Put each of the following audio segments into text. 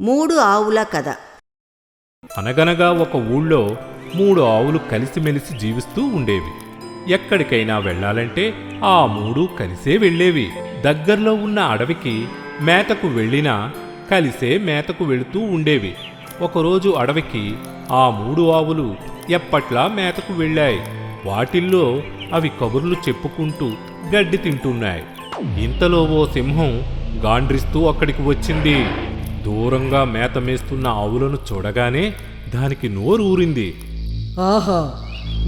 మూడు ఆవుల కథ. అనగనగా ఒక ఊళ్ళో మూడు ఆవులు కలిసిమెలిసి జీవిస్తూ ఉండేవి. ఎక్కడికైనా వెళ్ళాలంటే ఆ మూడు కలిసే వెళ్ళేవి. దగ్గరలో ఉన్న అడవికి మేతకు వెళ్ళినా కలిసే మేతకు వెళుతూ ఉండేవి. ఒకరోజు అడవికి ఆ మూడు ఆవులు ఎప్పట్లా మేతకు వెళ్ళాయి? వాటిల్లో అవి కబుర్లు చెప్పుకుంటూ గడ్డి తింటున్నాయి. ఇంతలో ఓ సింహం గాండ్రిస్తూ అక్కడికి వచ్చింది. దూరంగా మేత మేస్తున్న ఆవులను చూడగానే దానికి నోరు ఊరింది. ఆహా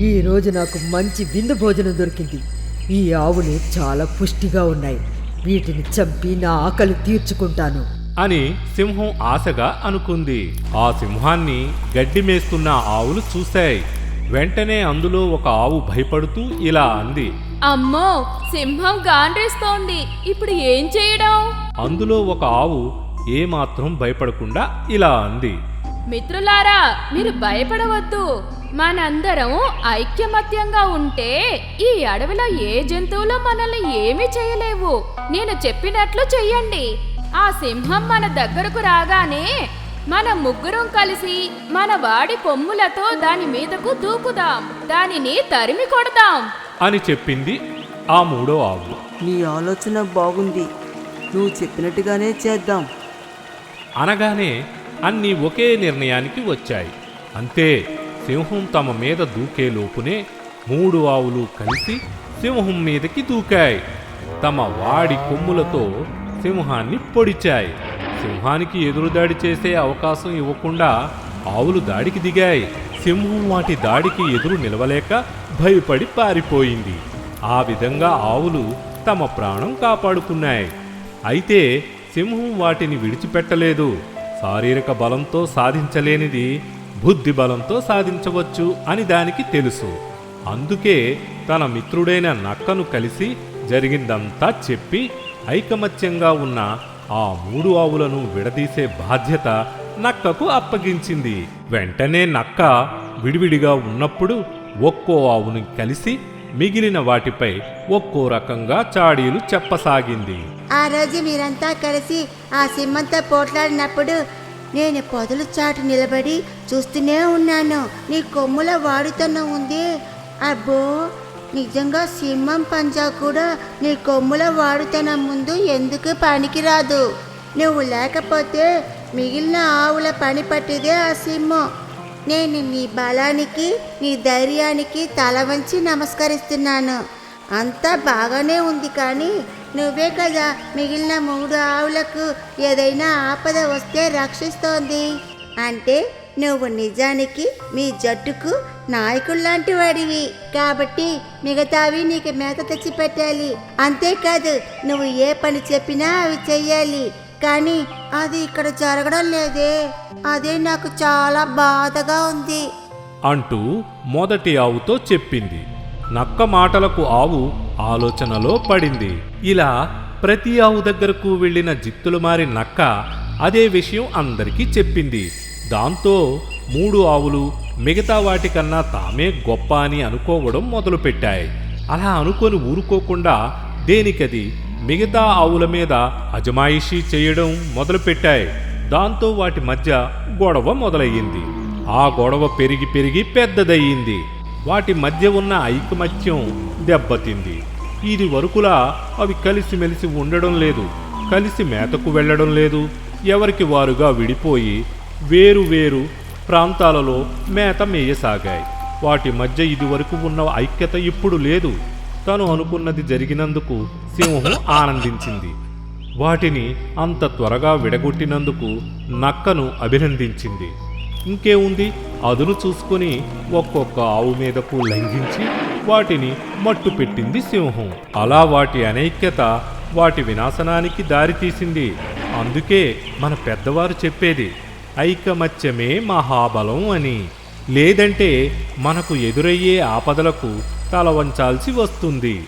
ఈ రోజు నాకు మంచి విందు భోజనం దొరికింది. ఈ ఆవులు చాలా పుష్టిగా ఉన్నాయి. వీటిని చంపి నా ఆకలి తీర్చుకుంటాను. అని సింహం ఆశగా అనుకుంది. ఆ సింహాన్ని గడ్డి మేస్తున్న ఆవులు చూశాయి. వెంటనే అందులో ఒక ఆవు భయపడుతూ ఇలా అంది. అమ్మో సింహం గాండ్రేస్తోంది. ఇప్పుడు ఏం చేయడం? అందులో ఒక ఆవు ఏమాత్రం భయపడకుండా ఇలా అంది. మిత్రులారా మీరు భయపడవద్దు. మనందరం ఐక్యమత్యంగా ఉంటే ఈ అడవిలో ఏ జంతువులు మనల్ని ఏమీ చేయలేవు. నేను చెప్పినట్లు చెయ్యండి. ఆ సింహం మన దగ్గరకు రాగానే మన ముగ్గురం కలిసి మన వాడి కొమ్ములతో దాని మీదకు దూకుదాం. దానిని తరిమి కొడదాం. అని చెప్పింది ఆ మూడో ఆవు. నీ ఆలోచన బాగుంది. నువ్వు చెప్పినట్టుగానే చేద్దాం. అనగానే అన్నీ ఒకే నిర్ణయానికి వచ్చాయి. అంతే సింహం తమ మీద దూకే లోపునే మూడు ఆవులు కలిసి సింహం మీదకి దూకాయి. తమ వాడి కొమ్ములతో సింహాన్ని పొడిచాయి. సింహానికి ఎదురుదాడి చేసే అవకాశం ఇవ్వకుండా ఆవులు దాడికి దిగాయి. సింహం వాటి దాడికి ఎదురు నిలవలేక భయపడి పారిపోయింది. ఆ విధంగా ఆవులు తమ ప్రాణం కాపాడుకున్నాయి. అయితే సింహం వాటిని విడిచిపెట్టలేదు. శారీరక బలంతో సాధించలేనిది బుద్ధి బలంతో సాధించవచ్చు అని దానికి తెలుసు. అందుకే తన మిత్రుడైన నక్కను కలిసి జరిగిందంతా చెప్పి ఐకమత్యంగా ఉన్న ఆ మూడు ఆవులను విడదీసే బాధ్యత నక్కకు అప్పగించింది. వెంటనే నక్క విడివిడిగా ఉన్నప్పుడు ఒక్కో ఆవుని కలిసి మిగిలిన వాటిపై ఒక్కో రకంగా చాడీలు చెప్పసాగింది. ఆ రోజు మీరంతా కలిసి ఆ సింహంతో పోట్లాడినప్పుడు నేను పొదలు చాటు నిలబడి చూస్తూనే ఉన్నాను. నీ కొమ్ముల వాడుతనం ఉంది. అబ్బో నిజంగా సింహం పంజా కూడా నీ కొమ్ముల వాడుతనం ముందు ఎందుకు పనికిరాదు? నువ్వు లేకపోతే మిగిలిన ఆవుల పని పట్టిదే ఆ సింహం. నేను నీ బలానికి నీ ధైర్యానికి తల వంచి నమస్కరిస్తున్నాను. అంతా బాగానే ఉంది కానీ నువ్వే కదా మిగిలిన మూడు ఆవులకు ఏదైనా ఆపద వస్తే రక్షిస్తోంది. అంటే నువ్వు నిజానికి మీ జట్టుకు నాయకుల్లాంటి వాడివి. కాబట్టి మిగతావి నీకు మేత తెచ్చి పెట్టాలి. అంతేకాదు నువ్వు ఏ పని చెప్పినా అవి చెయ్యాలి. కానీ అది ఇక్కడ జరగడం లేదే. అదే నాకు చాలా బాధగా ఉంది. అంటూ మొదటి ఆవుతో చెప్పింది. నక్క మాటలకు ఆవు ఆలోచనలో పడింది. ఇలా ప్రతి ఆవు దగ్గరకు వెళ్ళిన జిత్తులు మారి నక్క అదే విషయం అందరికీ చెప్పింది. దాంతో మూడు ఆవులు మిగతా వాటికన్నా తామే గొప్ప అని అనుకోవడం మొదలుపెట్టాయి. అలా అనుకొని ఊరుకోకుండా దేనికది? మిగతా ఆవుల మీద అజమాయిషీ చేయడం మొదలుపెట్టాయి. దాంతో వాటి మధ్య గొడవ మొదలయ్యింది. ఆ గొడవ పెరిగి పెరిగి పెద్దదయ్యింది. వాటి మధ్య ఉన్న ఐకమత్యం దెబ్బతింది. ఇది వరకులా అవి కలిసిమెలిసి ఉండడం లేదు. కలిసి మేతకు వెళ్ళడం లేదు. ఎవరికి వారుగా విడిపోయి వేరు వేరు ప్రాంతాలలో మేత మేయసాగాయి. వాటి మధ్య ఇదివరకు ఉన్న ఐక్యత ఇప్పుడు లేదు. తను అనుకున్నది జరిగినందుకు సింహం ఆనందించింది. వాటిని అంత త్వరగా విడగొట్టినందుకు నక్కను అభినందించింది. ఇంకేముంది అదును చూసుకుని ఒక్కొక్క ఆవు మీదకు లంఘించి వాటిని మట్టు పెట్టింది సింహం. అలా వాటి అనైక్యత వాటి వినాశనానికి దారితీసింది. అందుకే మన పెద్దవారు చెప్పేది ఐకమత్యమే మహాబలం అని. లేదంటే మనకు ఎదురయ్యే ఆపదలకు తల వంచాల్సి వస్తుంది.